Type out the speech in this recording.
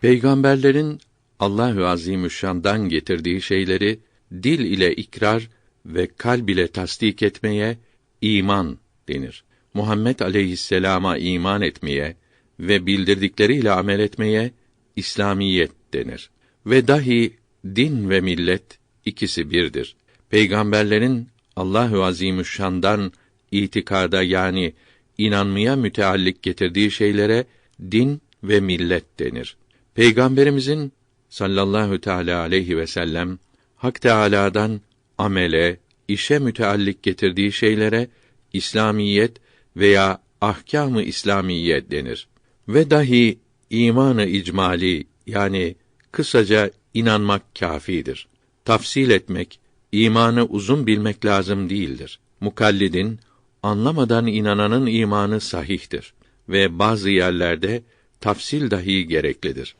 Peygamberlerin Allahü Azimüşşan'dan getirdiği şeyleri dil ile ikrar ve kalb ile tasdik etmeye iman denir. Muhammed aleyhisselama iman etmeye ve bildirdikleriyle amel etmeye İslamiyet denir. Ve dahi din ve millet ikisi birdir. Peygamberlerin Allahü Azimüşşan'dan itikada yani inanmaya müteallik getirdiği şeylere din ve millet denir. Peygamberimizin sallallahu teala aleyhi ve sellem Hak Teâlâ'dan amele, işe müteallik getirdiği şeylere İslamiyet veya ahkâm-ı İslamiye denir. Ve dahi imanı icmali yani kısaca inanmak kâfidir. Tafsil etmek, imanı uzun bilmek lazım değildir. Mukallidin anlamadan inananın imanı sahihtir ve bazı yerlerde tafsil dahi gereklidir.